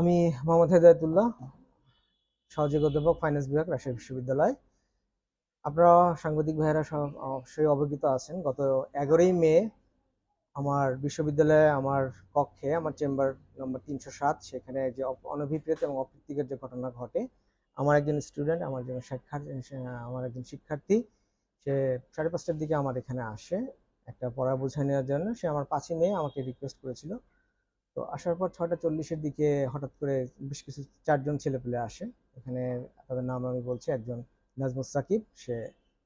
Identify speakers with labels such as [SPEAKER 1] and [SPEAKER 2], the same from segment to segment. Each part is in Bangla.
[SPEAKER 1] আমি মোহাম্মদ হেদায়তুল্লাহ, সহযোগী অধ্যাপক ফাইন্যান্স বিভাগ, রাজশাহী বিশ্ববিদ্যালয়। আপনারা সাংবাদিক ভাইয়েরা সব অবশ্যই অবগত আছেন। গত এগারোই মে আমার বিশ্ববিদ্যালয়ে আমার কক্ষে, আমার চেম্বার নম্বর তিনশো সাত, সেখানে যে অনভিপ্রেত এবং অপ্রীতিকর যে ঘটনা ঘটে, আমার একজন স্টুডেন্ট আমার একজন শিক্ষার্থী আমার একজন শিক্ষার্থী, সে সাড়ে পাঁচটার দিকে আমার এখানে আসে। একটা পড়া বোঝা নেওয়ার জন্য সে আমার পাঁচই মে আমাকে রিকোয়েস্ট করেছিল। তো আসার পর ছটা চল্লিশের দিকে হঠাৎ করে বেশ কিছু চারজন ছেলেপেলে আসে। এখানে তাদের নাম আমি বলছি, একজন নাজমুস সাকিব, সে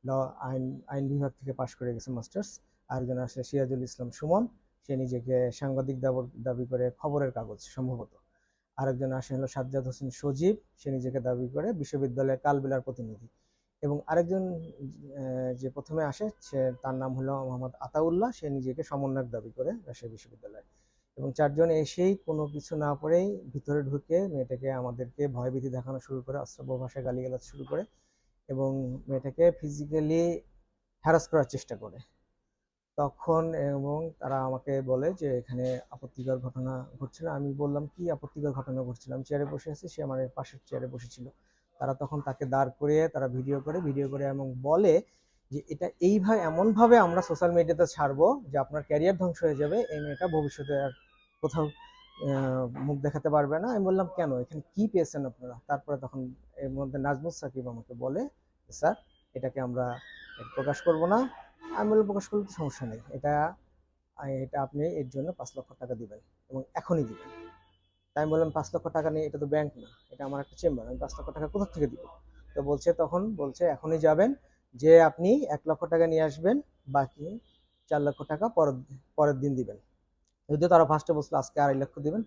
[SPEAKER 1] ল আইন আইন বিভাগ থেকে পাশ করে গেছে মাস্টার্স। আরেকজন আসে সিরাজুল ইসলাম সুমন, সে নিজেকে সাংবাদিক দাবি করে খবরের কাগজ সম্ভবত। আরেকজন আসে হলো সাজ্জাদ হোসেন সজীব, সে নিজেকে দাবি করে বিশ্ববিদ্যালয়ের কালবেলার প্রতিনিধি। এবং আরেকজন যে প্রথমে আসে, সে তার নাম হলো মোহাম্মদ আতাউল্লাহ, সে নিজেকে সমন্বয়ক দাবি করে রাজশাহী বিশ্ববিদ্যালয়ে। এবং চারজন এসেই কোনো কিছু না পড়েই ভিতরে ঢুকে মেয়েটাকে আমাদেরকে ভয়ভীতি দেখানো শুরু করে অস্ত্রব্য ভাষায় গালিগালাজ শুরু করে এবং মেয়েটাকে ফিজিক্যালি হ্যারাস করার চেষ্টা করে। তখন এবং তারা আমাকে বলে যে, এখানে আপত্তিকর ঘটনা ঘটছিল। আমি বললাম, কি আপত্তিকর ঘটনা ঘটছিল? আমি চেয়ারে বসে আছি, সে আমার পাশের চেয়ারে বসেছিল। তারা তখন তাকে দাঁড় করিয়ে, তারা ভিডিও করে ভিডিও করে এবং বলে যে এটা এইভাবে এমনভাবে আমরা সোশ্যাল মিডিয়াতে ছাড়বো যে আপনার ক্যারিয়ার ধ্বংস হয়ে যাবে, এই মেয়েটা ভবিষ্যতে আর কোথাও মুখ দেখাতে পারবে না। আমি বললাম, কেন? এখানে কি পেয়েছেন আপনারা? তারপরে তখন এর মধ্যে নাজমুস সাকিব আমাকে বলে স্যার, এটাকে আমরা প্রকাশ করব না। আমি বললাম, প্রকাশ করলে তো সমস্যা নেই। এটা এটা আপনি এর জন্য পাঁচ লক্ষ টাকা দিবেন এবং এখনই দিবেন। তাই আমি বললাম, পাঁচ লক্ষ টাকা নিয়ে এটা তো ব্যাংক না। এটা আমার একটা চেম্বার আমি পাঁচ লক্ষ টাকা কোথা থেকে দিব? তো বলছে, তখন বলছে, এখনই যাবেন। যে আপনি এক লক্ষ টাকা নিয়ে আসবেন, বাকি চার লক্ষ টাকা পরের পরের দিন দিবেন। যদিও তারা ফার্স্টে বলছিল আজকে আড়াই লক্ষ দিবেন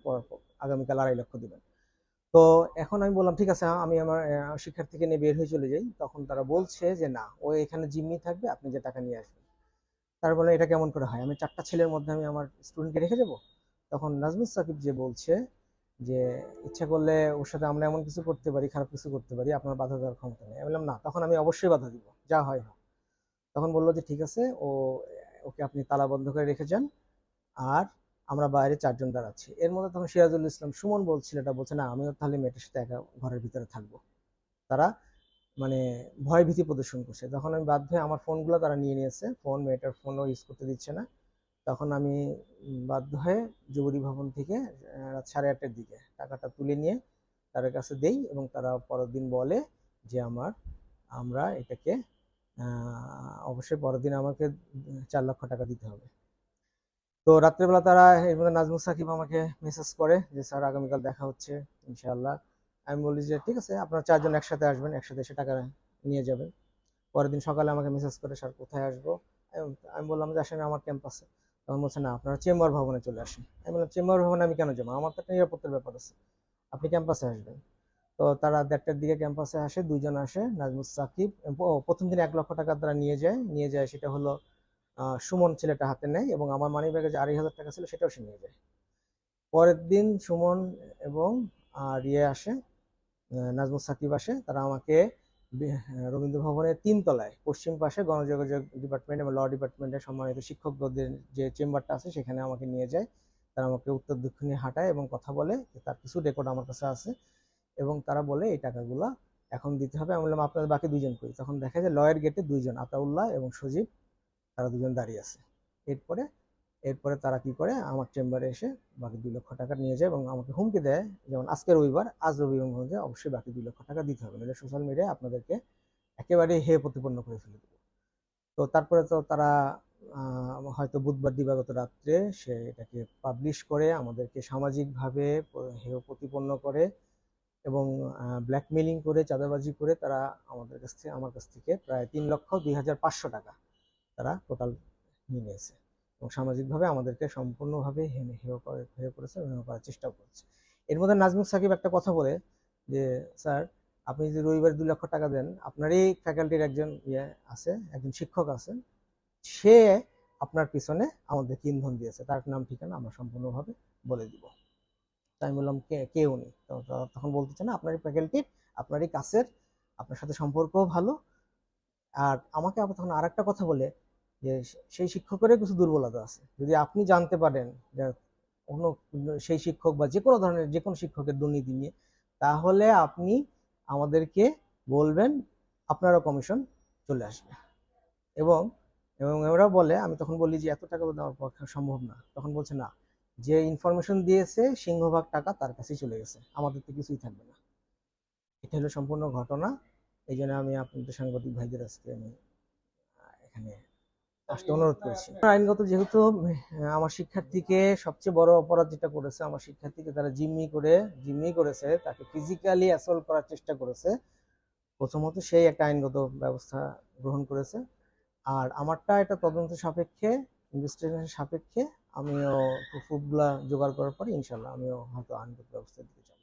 [SPEAKER 1] আগামীকাল আড়াই লক্ষ দিবেন। তো এখন আমি বললাম, ঠিক আছে, আমি আমার শিক্ষার্থীকে নিয়ে বের হয়ে চলে যাই। তখন তারা বলছে যে, না, ও এখানে জিম্মি থাকবে, আপনি যে টাকা নিয়ে আসবেন। তারা বলে এটা কেমন করে হয়? আমি চারটা ছেলের মধ্যে আমি আমার স্টুডেন্টকে রেখে যাব? তখন নাজমুস সাকিব যে বলছে যে, ইচ্ছা করলে ওর সাথে আমরা এমন কিছু করতে পারি, খারাপ কিছু করতে পারি, আপনার বাধা দেওয়ার ক্ষমতা নেই। আমি বললাম, না, তখন আমি অবশ্যই বাধা দিব। যা হয়। তখন বলল যে, ঠিক আছে, ও, ওকে আপনি তালা বন্ধ করে রেখে যান। আর আমরা বাইরে চারজন দাঁড়াচ্ছি। এর মধ্যে তখন সিরাজুল ইসলাম সুমন বলছিল, এটা বলছে, না, আমিও তাহলে মেয়েটার সাথে একা ঘরের ভিতরে থাকব। তারা মানে ভয় ভীতি প্রদর্শন করছে। তখন আমি বাধ্য হয়ে আমার ফোনগুলো তারা নিয়ে নিয়েছে। ফোন, মেয়েটার ফোনও ইউজ করতে দিচ্ছে না। তখন আমি বাধ্য হয়ে যুবরী ভবন থেকে রাত সাড়ে আটটার দিকে টাকাটা তুলে নিয়ে তাদের কাছে দেই এবং তারা পরের দিন বলে যে, আমার, আমরা এটাকে অবশ্যই পরের দিন আমাকে চার লক্ষ টাকা দিতে হবে। তো রাত্রেবেলা তারা এর নাজমুল সাকিব আমাকে মেসেজ করে যে, স্যার, আগামীকাল দেখা হচ্ছে, ইনশাআল্লাহ। আমি বলি যে, ঠিক আছে, আপনারা চারজন একসাথে আসবেন, একসাথে এসে টাকা নিয়ে যাবেন। পরের দিন সকালে আমাকে মেসেজ করে, স্যার, কোথায় আসব? আমি- আমি বললাম, যে, আসেন আমার ক্যাম্পাসে তখন বলছে, না, আপনারা চেম্বার ভবনে চলে আসেন। আমি বললাম, চেম্বার ভবনে আমি কেন যাব? আমার তো একটা নিরাপত্তার ব্যাপার আছে। আপনি ক্যাম্পাসে আসবেন। তো তারা দেড়টার দিকে ক্যাম্পাসে আসে, দুইজন আসে নাজমুল সাকিব। প্রথম দিন এক লক্ষ টাকা তারা নিয়ে যায়। নিয়ে যায় সেটা হলো সুমন ছেলেটা হাতে নেয় এবং আমার মানি ব্যাগে যে আড়াই হাজার টাকা ছিল সেটাও সে নিয়ে যায়। পরের দিন সুমন এবং আর ইয়ে আসে নাজমুল সাকিব আসে। তারা আমাকে রবীন্দ্র ভবনের তিনতলায়, পশ্চিম পাশে গণযোগাযোগ ডিপার্টমেন্ট এবং ল ডিপার্টমেন্টের সম্মানিত শিক্ষকদের যে চেম্বারটা আছে সেখানে আমাকে নিয়ে যায়। তারা আমাকে উত্তর দক্ষিণে হাঁটায় এবং কথা বলে তার কিছু রেকর্ড আমার কাছে আছে। এবং তারা বলে, এই টাকাগুলো এখন দিতে হবে। আমি বললাম আপনাদের বাকি দুজন করি তখন দেখা যায় লয়ের গেটে দুইজন, আতাউল্লাহ এবং সজীব, তারা দুজন দাঁড়িয়ে আছে। এরপরে এরপরে তারা কি করে, আমার চেম্বারে এসে বাকি দুই লক্ষ টাকা নিয়ে যায় এবং আমাকে হুমকি দেয়, যেমন, আজকে রবিবার, আজ রবিবার মধ্যে অবশ্যই বাকি দুই লক্ষ টাকা দিতে হবে, নাহলে সোশ্যাল মিডিয়ায় আপনাদেরকে একেবারে হে প্রতিপন্ন করে ফেলে দেবে। তো তারপরে তো তারা হয়তো বুধবার দিবাগত রাত্রে সে এটাকে পাবলিশ করে, আমাদেরকে সামাজিকভাবে হেয় প্রতিপন্ন করে এবং ব্ল্যাকমেলিং করে, চাঁদাবাজি করে তারা আমাদের কাছ থেকে, আমার কাছ থেকে প্রায় তিন লক্ষ দুই হাজার পাঁচশো টাকা তারা টোটাল নিয়ে নিয়েছে। এবং সামাজিকভাবে আমাদেরকে সম্পূর্ণভাবে হেয় হেয় করে, হেয় করেছে, হেয় করার চেষ্টাও করেছে। এর মধ্যে নাজমুল সাকিব একটা কথা বলে যে, স্যার, আপনি যদি রবিবার দুই লক্ষ টাকা দেন, আপনারই ফ্যাকাল্টির একজন ইয়ে আছে, একজন শিক্ষক আছেন, সে আপনার পিছনে আমাদেরকে ইন্ধন দিয়েছে। তার নাম, ঠিকানা আমরা সম্পূর্ণভাবে বলে দিব। আমি বললাম, কে কে উনি তখন বলতেছে না, আপনারই ফ্যাকাল্টির আপনারই কাছের, আপনার সাথে সম্পর্কও ভালো। আর আমাকে আবার তখন আর একটা কথা বলে যে, সেই শিক্ষকেরও কিছু দুর্বলতা আছে। যদি আপনি জানতে পারেন যে কোনো সেই শিক্ষক বা যে কোনো ধরনের যে কোনো শিক্ষকের দুর্নীতি নিয়ে, তাহলে আপনি আমাদেরকে বলবেন, আপনারও কমিশন চলে আসবে। এবং এবং ওরা বলে, আমি তখন বলি যে, এত টাকা দেওয়ার পক্ষে সম্ভব না। তখন বলছে, না যে ইনফরমেশন দিয়েছে, সিংহভাগ টাকা তার কাছেই চলে গেছে। আমাদের তো কিছুই থাকবে না। এটা হলো সম্পূর্ণ ঘটনা। এই জন্য আমি আপনাদের সাংবাদিক ভাইদের আজকে আমি এখানে আসতে অনুরোধ করেছি। আইনগত যেহেতু আমার শিক্ষার্থীকে সবচেয়ে বড় অপরাধ যেটা করেছে, আমার শিক্ষার্থীকে তারা জিম্মি করে, জিম্মি করেছে, তাকে ফিজিক্যালি অ্যাসল্ট করার চেষ্টা করেছে, প্রথমত সেই একটা আইনগত ব্যবস্থা গ্রহণ করেছে। আর আমারটা এটা তদন্ত সাপেক্ষে ইনভেস্টিগেশন সাপেক্ষে আমিও প্রুফগুলা জোগাড় করার পরে ইনশাল্লাহ আমিও হয়তো আইনগত ব্যবস্থা দিতে চাবো